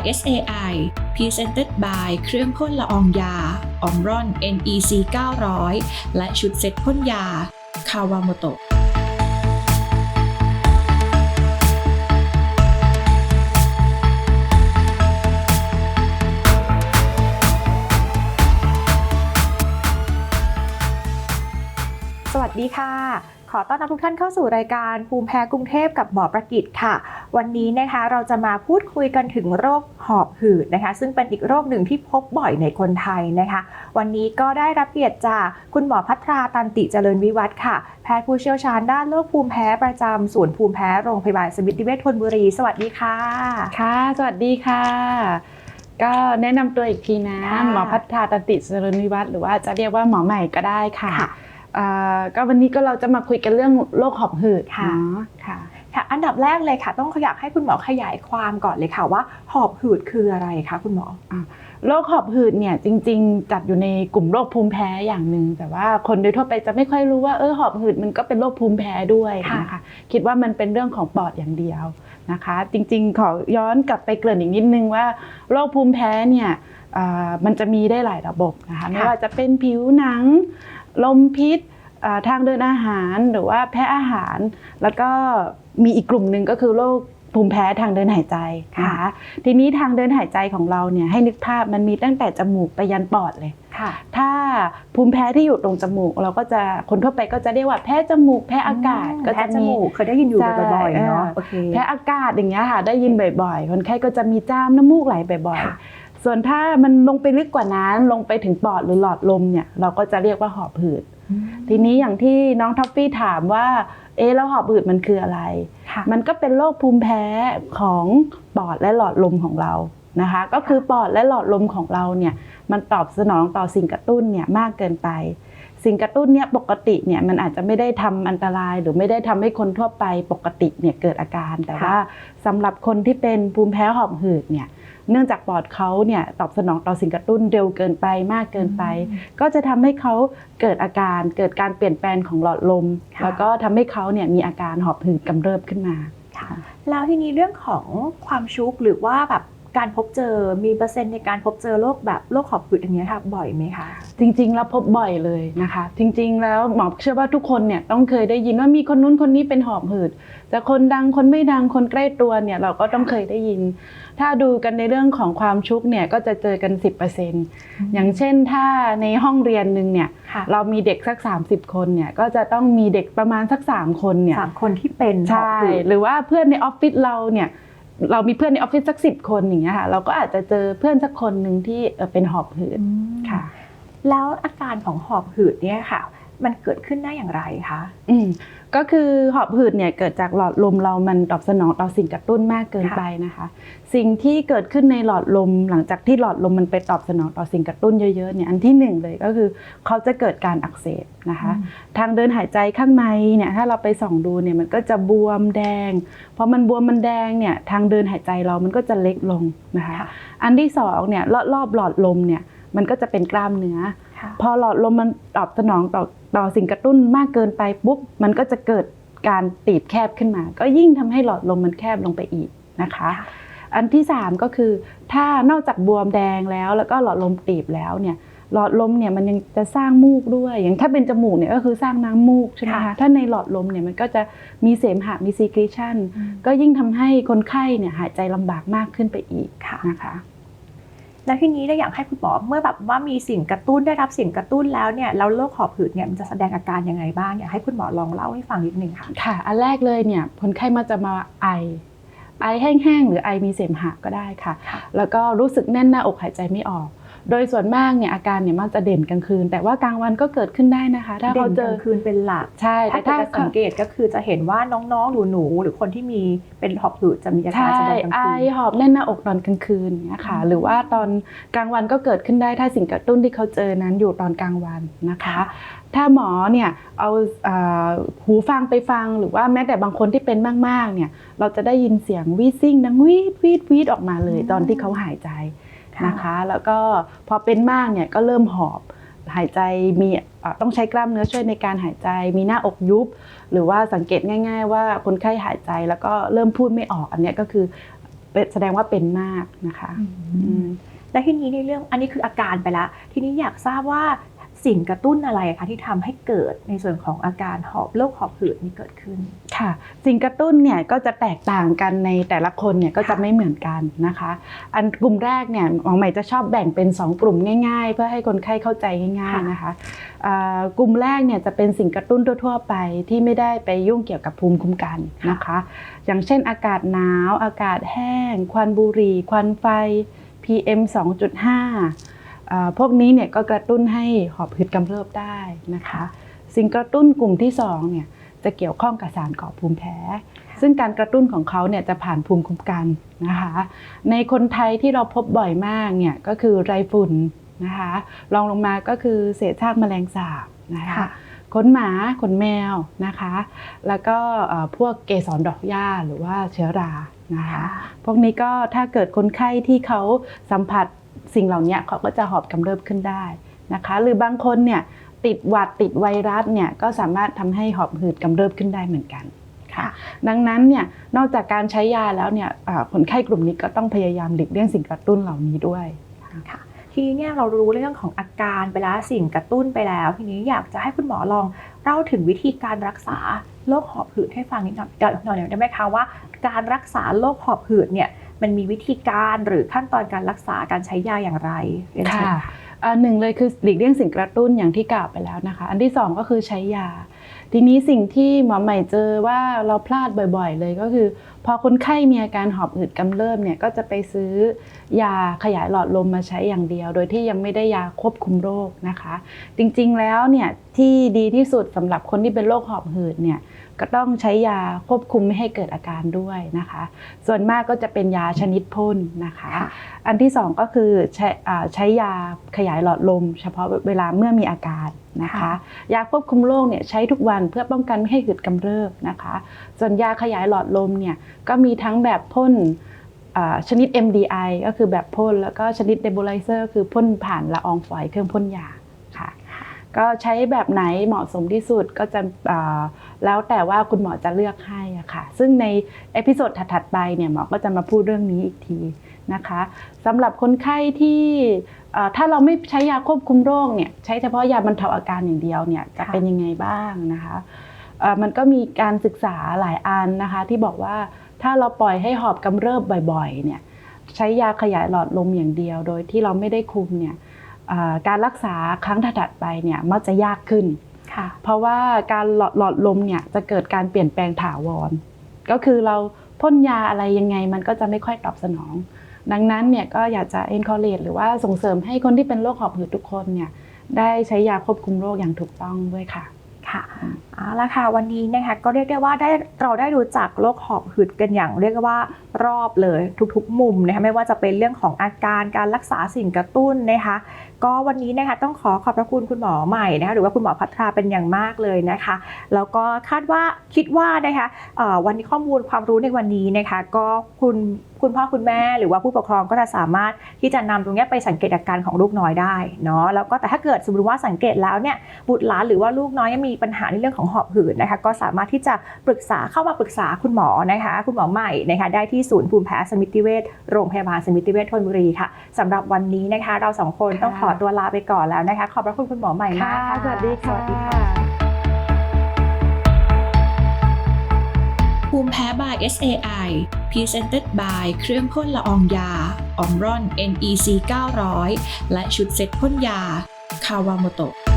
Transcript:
RSAI Presented by เครื่องพ่นละอองยาออมรอน NEC 900 และชุดเซ็ตพ่นยา คาวาโมโตะสวัสดีค่ะ ขอต้อนรับทุกท่านเข้าสู่รายการภูมิแพ้กรุงเทพกับหมอประกิตค่ะ วันนี้นะคะเราจะมาพูดคุยกันถึงโรคหอบหืดนะคะ ซึ่งเป็นอีกโรคหนึ่งที่พบบ่อยในคนไทยนะคะ วันนี้ก็ได้รับเกียรติจากคุณหมอพัทราตันติเจริญวิวัฒน์ค่ะ แพทย์ผู้เชี่ยวชาญด้านโรคภูมิแพ้ประจำศูนย์ภูมิแพ้โรงพยาบาลสมิติเวชธนบุรี สวัสดีค่ะ ค่ะ สวัสดีค่ะก็แนะนำตัวอีกทีนะค่ะหมอพัฒนาตันติเจริญวิวัฒน์หรือว่าจะเรียกว่าหมอใหม่ก็ได้ค่ะค่ะอ่า ก็วันนี้ก็เราจะมาคุยกันเรื่องโรคหอบหืดค่ะเนาะค่ะค่ะ อันดับแรกเลยค่ะ ต้องอยากให้คุณหมอขยายความก่อนเลยค่ะว่า หอบหืดคืออะไรคะคุณหมอโรคหอบหืดเนี่ยจริง ๆ จัดอยู่ในกลุ่มโรคภูมิแพ้อย่างหนึ่งแต่ว่าคนโดยทั่วไปจะไม่ค่อยรู้ว่าเออหอบหืดมันก็เป็นโรคภูมิแพ้ด้วยค่ะนะคะคิดว่ามันเป็นเรื่องของปอดอย่างเดียวนะคะ จริงๆ ขอย้อนกลับไปเกริ่นอีกนิดนึงว่าโรคภูมิแพ้เนี่ยอ่ามันจะมีได้หลายระบบนะคะไม่ว่าจะเป็นผิวหนัง ลมพิษอ่าทางเดินอาหารหรือว่าแพ้อาหาร แล้วก็มีอีกกลุ่มหนึ่งก็คือโรคภูมิแพ้ทางเดินหายใจนะคะทีนี้ทางเดินหายใจของเราเนี่ยให้นึกภาพมันมีตั้งแต่จมูกไปยันปอดเลยค่ะ ถ้าภูมิแพ้ที่อยู่ตรงจมูก เราก็จะคนทั่วไปก็จะเรียกว่าแพ้จมูก แพ้อากาศก็แพ้จะจมีมูกเคยได้ยินอยู่ใช่บ่อยๆเนาะเออโอเคแพ้อากาศอย่างเงี้ยค่ะ ได้ยินบ่อย ๆ คนไข้ก็จะมีจ้ามน้ำมูกไหลบ่อยค่ะๆ ส่วนถ้ามันลงไปลึกกว่านั้นลงไปถึงปอดหรือหลอดลมเนี่ยเราก็จะเรียกว่าหอบหืด ทีนี้อย่างที่น้องท็อฟฟี่ถามว่า เอ๊ะแล้วหอบหืดมันคืออะไรค่ะมันก็เป็นโรคภูมิแพ้ของปอดและหลอดลมของเรานะคะ ก็คือปอดและหลอดลมของเราเนี่ยมันตอบสนองต่อสิ่งกระตุ้นเนี่ยมากเกินไป สิ่งกระตุ้นเนี่ยปกติเนี่ยมันอาจจะไม่ได้ทำอันตราย หรือไม่ได้ทำให้คนทั่วไปปกติเนี่ยเกิดอาการ แต่ว่าสำหรับคนที่เป็นภูมิแพ้หอบหืดเนี่ย เนื่องจากปอดเขาเนี่ยตอบสนองต่อสิ่งกระตุ้นเร็วเกินไปมากเกินไป ก็จะทำให้เขาเกิดอาการเกิดการเปลี่ยนแปลงของหลอดลมค่ะแล้วก็ทำให้เขาเนี่ยมีอาการหอบหืดกำเริบขึ้นมาค่ะแล้วทีนี้เรื่องของความชุกหรือว่าแบบ การพบเจอมีเปอร์เซ็นต์ในการพบเจอโรคแบบโรคหอบหืดอย่างเงี้ยค่ะบ่อยไหมคะ จริงๆ แล้วพบบ่อยเลยนะคะ จริง ๆ แล้วหมอเชื่อว่าทุกคนเนี่ยต้องเคยได้ยินว่ามีคนนู้นคนนี้เป็นหอบหืดจะคนดังคนไม่ดังคนใกล้ตัวเนี่ยเราก็ต้องเคยได้ยิน ถ้าดูกันในเรื่องของความชุกเนี่ยก็จะเจอกัน 10%อย่างเช่นถ้าในห้องเรียนหนึ่งเนี่ยค่ะเรามีเด็กสัก 30 คนเนี่ยก็จะต้องมีเด็กประมาณสัก 3 คนเนี่ยสามคนที่เป็นหอบใช่หืดหรือว่าเพื่อนในออฟฟิศเราเนี่ย เรามีเพื่อนในออฟฟิศสักสิบคนอย่างเงี้ยค่ะเราก็อาจจะเจอเพื่อนสักคนหนึ่งที่เอ่อเป็นหอบหืดอืมค่ะ แล้วอาการของหอบหืดเนี่ยค่ะ มันเกิดขึ้นได้อย่างไรคะอืมก็คือหอบหืดเนี่ยเกิดจากหลอดลมเรามันตอบสนองต่อสิ่งกระตุ้นมากเกินค่ะไปนะคะ สิ่งที่เกิดขึ้นในหลอดลม หลังจากที่หลอดลมมันไปตอบสนองต่อสิ่งกระตุ้นเยอะๆเนี่ยอันที่หนึ่งเลยก็คือเขาจะเกิดการอักเสบนะคะ ทางเดินหายใจข้างในเนี่ยถ้าเราไปส่องดูเนี่ยมันก็จะบวมแดงพอมันบวมมันแดงเนี่ยทางเดินหายใจเรามันก็จะเล็กลงนะคะค่ะอันที่สองเนี่ยรอบๆหลอดลมเนี่ยมันก็จะเป็นกล้ามเนื้อค่ะ พอหลอดลมมันตอบสนองต่อต่อสิ่งกระตุ้นมากเกินไปปุ๊บมันก็จะเกิดการตีบแคบขึ้นมา ก็ยิ่งทำให้หลอดลมมันแคบลงไปอีกนะคะค่ะอันที่สามก็คือถ้านอกจากบวมแดงแล้ว แล้วก็หลอดลมตีบแล้วเนี่ยหลอดลมเนี่ยมันยังจะสร้างมูกด้วย อย่างถ้าเป็นจมูกเนี่ยก็คือสร้างน้ำมูกใช่ไหมค่ะคะถ้าในหลอดลมเนี่ยมันก็จะมีเสมหะมีซีครีชันอืมก็ยิ่งทำให้คนไข้เนี่ยหายใจลำบากมากขึ้นไปอีกค่ะนะคะ แล้วทีนี้ได้อยากให้คุณหมอเมื่อแบบว่ามีสิ่งกระตุ้นได้รับสิ่งกระตุ้นแล้วเนี่ยแล้วโรคหอบหืดเนี่ยมันจะแสดงอาการยังไงบ้างอยากให้คุณหมอลองเล่าให้ฟังนิดนึงค่ะค่ะ อันแรกเลยเนี่ยคนไข้มาจะมาไอไอแห้งๆหรือไอมีเสมหะก็ได้ค่ะค่ะแล้วก็รู้สึกแน่นหน้าอกหายใจไม่ออก โดยส่วนมากเนี่ยอาการเนี่ยมักจะเด่นกลางคืน แต่ว่ากลางวันก็เกิดขึ้นได้นะคะ ถ้าเด่เขานเจกอลางคืนเป็นหลักใช่ถ้าแต่เกิดถ้าจะสังเกตก็คือจะเห็นว่าน้องๆหนูๆหรือคนที่มีเป็นหอบหืดจะมีอาการใช่แสดงกลางไอคืนหอบแน่นหน้าอกตอนกลางคืนอย่างเงี้ยค่ะหรือว่าตอนกลางวันก็เกิดขึ้นได้ถ้าสิ่งกระตุ้นที่เขาเจอนั้นอยู่ตอนกลางวันนะคะ ถ้าหมอเนี่ยเอาเอ่อหูฟังไปฟังหรือว่าแม้แต่บางคนที่เป็นมากๆเนี่ยเราจะได้ยินเสียงวีซิ่งดังวีดวีดวีดออกมาเลยอืมตอนที่เขาหายใจค่ะ นะคะ แล้วก็พอเป็นมากเนี่ยก็เริ่มหอบหายใจมีเอ่อต้องใช้กล้ามเนื้อช่วยในการหายใจ มีหน้าอกยุบ หรือว่าสังเกตง่าย ๆ ว่าคนไข้หายใจแล้วก็เริ่มพูดไม่ออกอันเนี้ยก็คือเป็นแสดงว่าเป็นมากนะคะอืมและทีนี้ในเรื่องอันนี้คืออาการไปแล้ว ทีนี้อยากทราบว่า สิ่งกระตุ้นอะไรคะที่ทำให้เกิดในส่วนของอาการหอบโรคหอบหืดนี้เกิดขึ้นค่ะ สิ่งกระตุ้นเนี่ยก็จะแตกต่างกันในแต่ละคนเนี่ยก็จะไม่เหมือนกันนะคะ อันกลุ่มแรกเนี่ยหมอใหม่จะชอบแบ่งเป็น 2 กลุ่มง่าย ๆ เพื่อให้คนไข้เข้าใจง่ายๆนะคะกลุ่มแรกเนี่ยจะเป็นสิ่งกระตุ้นทั่วๆไปที่ไม่ได้ไปยุ่งเกี่ยวกับภูมิคุ้มกันนะคะ อย่างเช่นอากาศหนาว อากาศแห้ง ควันบุหรี่ ควันไฟ PM 2.5อ่า พวกนี้เนี่ยก็กระตุ้นให้หอบหืดกำเริบได้นะคะ สิ่งกระตุ้นกลุ่มที่สองเนี่ยจะเกี่ยวข้องกับสารก่อภูมิแพ้ ซึ่งการกระตุ้นของเขาเนี่ยจะผ่านภูมิคุ้มกันนะคะ ในคนไทยที่เราพบบ่อยมากเนี่ยก็คือไรฝุ่นนะคะรองลงมาก็คือเศษซากแมลงสาบนะคะค่ะขนหมาขนแมวนะคะ แล้วก็เอ่อพวกเกสรดอกหญ้าหรือว่าเชื้อรานะคะ พวกนี้ก็ถ้าเกิดคนไข้ที่เขาสัมผัส สิ่งเหล่านี้เขาก็จะหอบกำเริบขึ้นได้นะคะ หรือบางคนเนี่ยติดหวัดติดไวรัสเนี่ยก็สามารถทำให้หอบหืดกำเริบขึ้นได้เหมือนกันค่ะ ดังนั้นเนี่ยนอกจากการใช้ยาแล้วเนี่ยอ่าคนไข้กลุ่มนี้ก็ต้องพยายามหลีกเลี่ยงสิ่งกระตุ้นเหล่านี้ด้วยค่ะทีนี้เนี่ยเรารู้เรื่องของอาการไปแล้วสิ่งกระตุ้นไปแล้ว ทีนี้อยากจะให้คุณหมอลองเล่าถึงวิธีการรักษาโรคหอบหืดให้ฟังนิดหน่อยหน่อยได้ไหมคะว่า การรักษาโรคหอบหืดเนี่ย มันมีวิธีการหรือขั้นตอนการรักษาการใช้ยาอย่างไรค่ะหนึ่งเลยคือหลีกเลี่ยงสิ่งกระตุ้นอย่างที่กล่าวไปแล้วนะคะ อันที่สองก็คือใช้ยา ทีนี้สิ่งที่หมอใหม่เจอว่าเราพลาดบ่อยๆ เลยก็คือ พอคนไข้มีอาการหอบหืดกำเริบเนี่ยก็จะไปซื้อยาขยายหลอดลมมาใช้อย่างเดียว โดยที่ยังไม่ได้ยาควบคุมโรคนะคะ จริงๆแล้วเนี่ยที่ดีที่สุดสำหรับคนที่เป็นโรคหอบหืดเนี่ย ก็ต้องใช้ยาควบคุมไม่ให้เกิดอาการด้วยนะคะ ส่วนมากก็จะเป็นยาชนิดพ่นนะคะค่ะอันที่สองก็คือใช้อ่าใช้ยาขยายหลอดลม เฉพาะเวลาเมื่อมีอาการนะคะค่ะยาควบคุมโรคเนี่ยใช้ทุกวันเพื่อป้องกันไม่ให้หืดกำเริบนะคะ ส่วนยาขยายหลอดลมเนี่ยก็มีทั้งแบบพ่นอ่าชนิด MDI ก็คือแบบพ่นแล้วก็ชนิด nebulizer คือพ่นผ่านละอองฝอยเครื่องพ่นยาค่ะ ก็ใช้แบบไหนเหมาะสมที่สุดก็จะอ่า แล้วแต่ว่าคุณหมอจะเลือกให้อะค่ะ ซึ่งในเอพิโซดถัดๆไปเนี่ยหมอก็จะมาพูดเรื่องนี้อีกทีนะคะสำหรับคนไข้ที่เอ่อถ้าเราไม่ใช้ยาควบคุมโรคเนี่ยใช้เฉพาะยาบรรเทาอาการอย่างเดียวเนี่ยจะค่ะเป็นยังไงบ้างนะคะเอ่อมันก็มีการศึกษาหลายอันนะคะ ที่บอกว่าถ้าเราปล่อยให้หอบกำเริบบ่อยๆเนี่ยใช้ยาขยายหลอดลมอย่างเดียว โดยที่เราไม่ได้คุมเนี่ยอ่าการรักษาครั้งถัดๆไปเนี่ยมักจะยากขึ้น ค่ะ เพราะว่าการหลอดหลอดลมเนี่ยจะเกิดการเปลี่ยนแปลงถาวร ก็คือเราพ่นยาอะไรยังไงมันก็จะไม่ค่อยตอบสนอง ดังนั้นเนี่ยก็อยากจะ encourage หรือว่าส่งเสริมให้คนที่เป็นโรคหอบหืดทุกคนเนี่ยได้ใช้ยาควบคุมโรคอย่างถูกต้องด้วยค่ะค่ะ เอาละค่ะวันนี้นะคะก็เรียกได้ว่าได้เราได้รู้จักโรคหอบหืดกันอย่าง เรียกว่ารอบเลยทุกๆ มุมนะคะไม่ว่าจะเป็นเรื่องของอาการการรักษาสิ่งกระตุ้นนะคะ ก็วันนี้นะคะต้องขอขอบพระคุณคุณหมอใหม่นะคะหรือว่าคุณหมอพัทราเป็นอย่างมากเลยนะคะแล้วก็คาดว่าคิดว่านะคะวันนี้ข้อมูลความรู้ในวันนี้นะคะ ก็คุณ คุณพ่อคุณแม่หรือว่าผู้ปกครองก็จะสามารถที่จะนำตรงเนี้ยไปสังเกตอาการของลูกน้อยได้เนาะแล้วก็แต่ถ้าเกิดสมมติว่าสังเกตแล้วเนี่ยบุตรหลานหรือว่าลูกน้อยยังมีปัญหาในเรื่องของหอบหืดนะคะก็สามารถที่จะปรึกษาเข้ามาปรึกษาคุณหมอนะคะคุณหมอใหม่นะคะได้ที่ศูนย์ภูมิแพ้สมิติเวชโรงพยาบาลสมิติเวชธนบุรีค่ะสำหรับวันนี้นะคะ เราสองคนค่ะต้องขอตัวลาไปก่อนแล้วนะคะ ขอบพระคุณคุณหมอใหม่มากค่ะสวัสดีค่ะ ภูมิแพ้ by SAI Presented by เครื่องพ่นละอองยาออมรอน NEC 900 และชุดเซ็ตพ่นยา คาวาโมโตะ